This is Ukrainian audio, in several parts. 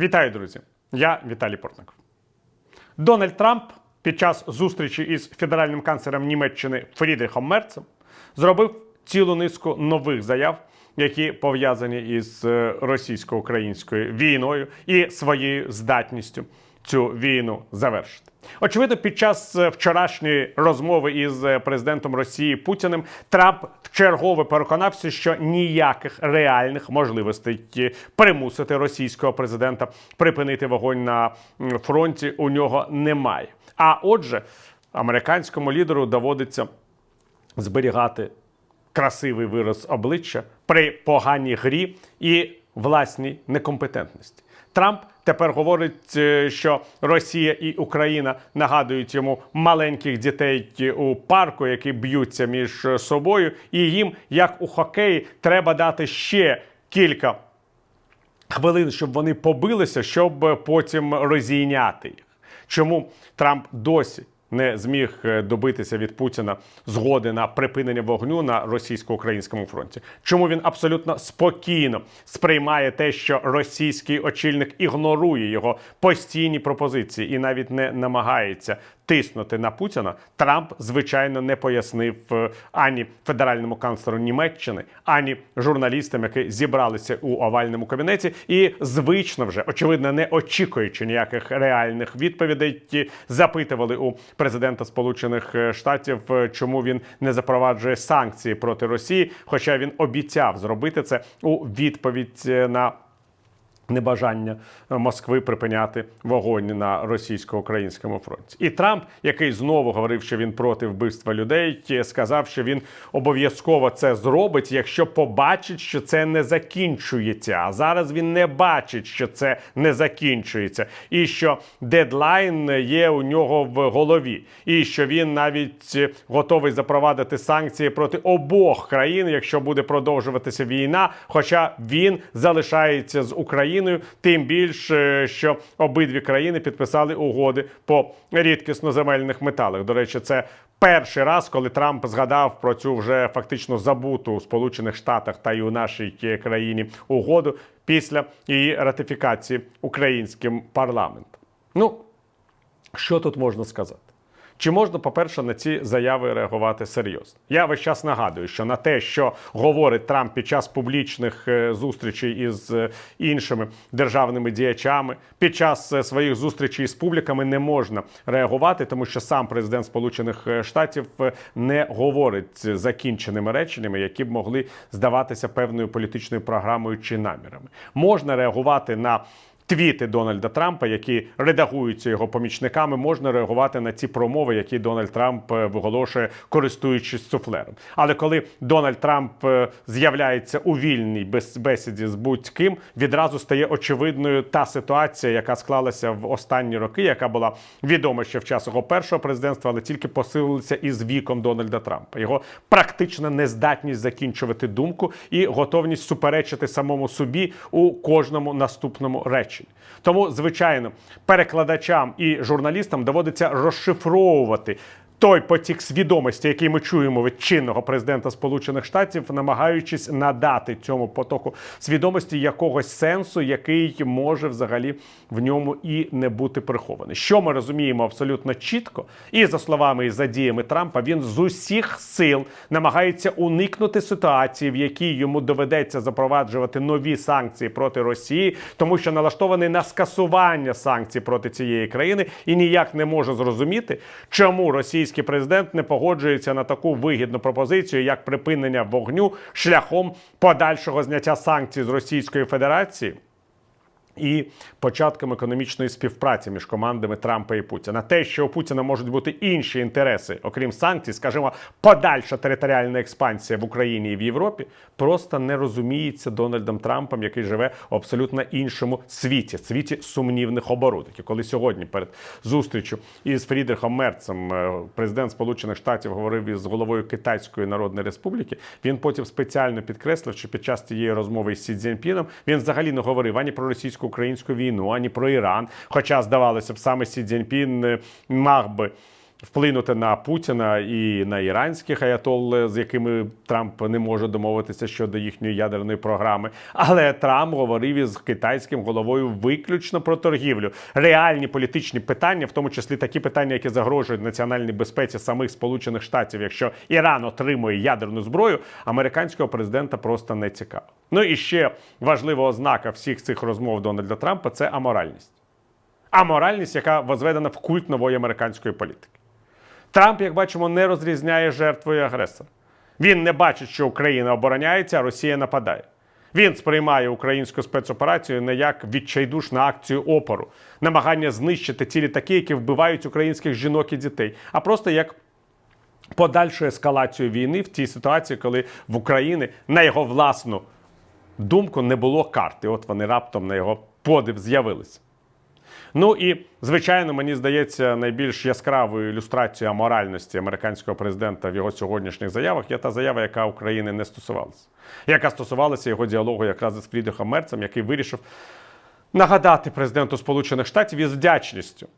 Вітаю, друзі! Я Віталій Портников. Дональд Трамп під час зустрічі із федеральним канцлером Німеччини Фрідріхом Мерцем зробив цілу низку нових заяв, які пов'язані із е, російсько-українською війною і своєю здатністю цю війну завершити. Очевидно, під час е, вчорашньої розмови із е, президентом Росії Путіним Трамп вчергове переконався, що ніяких реальних можливостей е, примусити російського президента припинити вогонь на фронті у нього немає. А отже, американському лідеру доводиться зберігати красивий вираз обличчя при поганій грі і власній некомпетентності. Трамп тепер говорить, е, що Росія і Україна нагадують йому маленьких дітей у парку, які б'ються між собою, і їм, як у хокеї, треба дати ще кілька хвилин, щоб вони побилися, щоб потім розійняти їх. Чому Трамп досі не зміг е, добитися від Путіна згоди на припинення вогню на російсько-українському фронті? Чому він абсолютно спокійно сприймає те, що російський очільник ігнорує його постійні пропозиції і навіть не намагається тиснути на Путіна? Трамп звичайно не пояснив е, ані федеральному канцлеру Німеччини, ані журналістам, які зібралися у овальному кабінеті, і звично вже очевидно, не очікуючи ніяких реальних відповідей, запитували у президента Сполучених е, Штатів, е, чому він не запроваджує санкції проти Росії, хоча він обіцяв зробити це у відповідь е, на небажання Москви припиняти вогонь на російсько-українському фронті. І Трамп, який знову говорив, що він проти вбивства людей, сказав, що він обов'язково це зробить, якщо побачить, що це не закінчується. А зараз він не бачить, що це не закінчується, і що дедлайн є у нього в голові, і що він навіть готовий запровадити санкції проти обох країн, якщо буде продовжуватися війна. Хоча він залишається з Україною, тим більше, що обидві країни підписали угоди по рідкісно-земельних металах. До речі, це перший раз, коли Трамп згадав про цю вже фактично забуту у Сполучених Штатах та й у нашій країні угоду після її ратифікації українським парламентом. Ну, що тут можна сказати? Чи можна, по-перше, на ці заяви реагувати серйозно? Я весь час нагадую, що на те, що говорить Трамп під час публічних е, зустрічей із е, іншими державними діячами, під час е, своїх зустрічей з публіками не можна реагувати, тому що сам президент Сполучених Штатів не говорить закінченими реченнями, які б могли здаватися певною політичною програмою чи намірами. Можна реагувати на твіти Дональда Трампа, які редагуються його помічниками, можна реагувати на ці промови, які Дональд Трамп е, виголошує, користуючись суфлером. Але коли Дональд Трамп е, з'являється у вільній без- бесіді з будь-ким, відразу стає очевидною та ситуація, яка склалася в останні роки, яка була відома ще в час його першого президентства, але тільки посилилася із віком Дональда Трампа. Його практична нездатність закінчувати думку і готовність суперечити самому собі у кожному наступному реченні. Тому, звичайно, перекладачам і журналістам доводиться розшифровувати. Той потік свідомості, який ми чуємо від чинного президента Сполучених Штатів, намагаючись надати цьому потоку свідомості якогось сенсу, який може взагалі в ньому і не бути прихований. Що ми розуміємо абсолютно чітко, і за словами і за діями Трампа, він з усіх сил намагається уникнути ситуації, в якій йому доведеться запроваджувати нові санкції проти Росії, тому що налаштований на скасування санкцій проти цієї країни і ніяк не може зрозуміти, чому російський президент не погоджується на таку вигідну пропозицію, як припинення вогню шляхом подальшого зняття санкцій з Російської Федерації. І початком економічної співпраці між командами Трампа і Путіна. Те, що у Путіна можуть бути інші інтереси, окрім санкцій, скажімо, подальша територіальна експансія в Україні і в Європі, просто не розуміється Дональдом Трампом, який живе в абсолютно іншому світі, світі сумнівних оборудок. І коли сьогодні перед зустрічю із Фрідрихом Мерцем е, президент Сполучених Штатів говорив із головою Китайської Народної Республіки, він потім спеціально підкреслив, що під час цієї розмови з Сі Цзіньпіном він взагалі не говорив ані про російсько-українську війну, ані про Іран. Хоча, здавалося б, саме Сі Цзіньпін е, мав би вплинути на Путіна і на іранських аятол, з якими Трамп не може домовитися щодо їхньої ядерної програми. Але Трамп говорив із китайським головою виключно про торгівлю. Реальні політичні питання, в тому числі такі питання, які загрожують національній безпеці самих Сполучених Штатів, якщо Іран отримує ядерну зброю, американського президента просто не цікаво. Ну і ще важлива ознака всіх цих розмов Дональда Трампа це аморальність. Аморальність, яка возведена в культ нової американської політики. Трамп, як бачимо, не розрізняє жертвою агресора. Він не бачить, що Україна обороняється, а Росія нападає. Він сприймає українську спецоперацію не як відчайдушну акцію опору, намагання знищити ті літаки, які вбивають українських жінок і дітей, а просто як подальшу ескалацію війни в тій ситуації, коли в Україні на його власну думку не було карти. От вони раптом на його подив з'явилися. Ну і звичайно, мені здається, найбільш яскравою ілюстрацією аморальності американського президента в його сьогоднішніх заявах є та заява, яка України не стосувалася, яка стосувалася його діалогу якраз із Фрідрихом Мерцем, який вирішив нагадати президенту Сполучених Штатів із вдячністю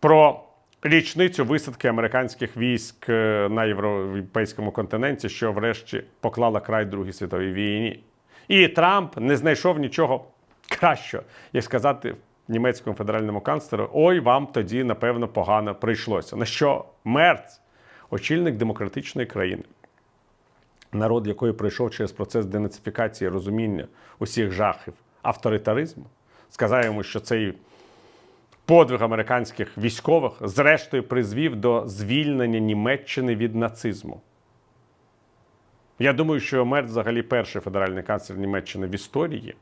про річницю висадки американських військ е, на європейському континенті, що врешті поклала край Другій світовій війні. І Трамп не знайшов нічого кращого, як сказати німецькому федеральному канцлеру: ой, вам тоді, напевно, погано прийшлося. На що Мерц, очільник демократичної країни, народ якої пройшов через процес денацифікації розуміння усіх жахів авторитаризму, сказав йому, що цей подвиг американських військових зрештою призвів до звільнення Німеччини від нацизму. Я думаю, що Мерц взагалі перший федеральний канцлер Німеччини в історії,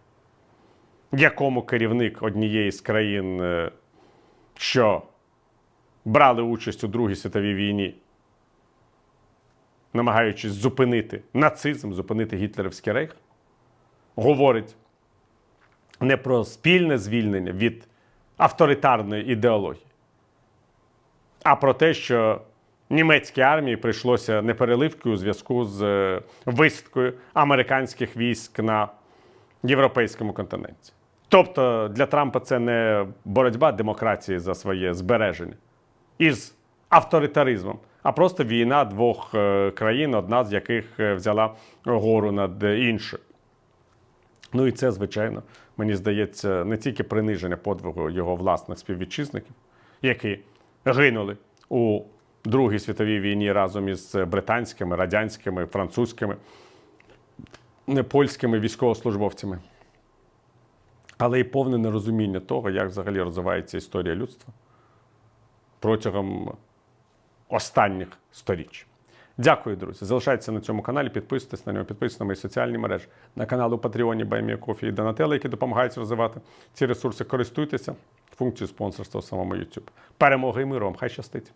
якому керівник однієї з країн, е, що брали участь у Другій світовій війні, намагаючись зупинити нацизм, зупинити гітлерівський рейх, говорить не про спільне звільнення від авторитарної ідеології, а про те, що німецькій армії прийшлося непереливки у зв'язку з е, висадкою американських військ на європейському континенті. Тобто для Трампа це не боротьба демократії за своє збереження із авторитаризмом, а просто війна двох е, країн, одна з яких е, взяла гору над іншою. Ну і це, звичайно, мені здається, не тільки приниження подвигу його власних співвітчизників, які гинули у Другій світовій війні разом із британськими, радянськими, французькими, польськими військовослужбовцями, але й повне нерозуміння того, як взагалі розвивається історія людства протягом останніх сторіч. Дякую, друзі. Залишайтеся на цьому каналі, підписуйтесь на нього, підписуйтесь на мої соціальні мережі, на канали у Патреоні, Баймія Кофі і Донателли, які допомагають розвивати ці ресурси. Користуйтеся функцією спонсорства самому YouTube. Перемоги і миру вам! Хай щастить!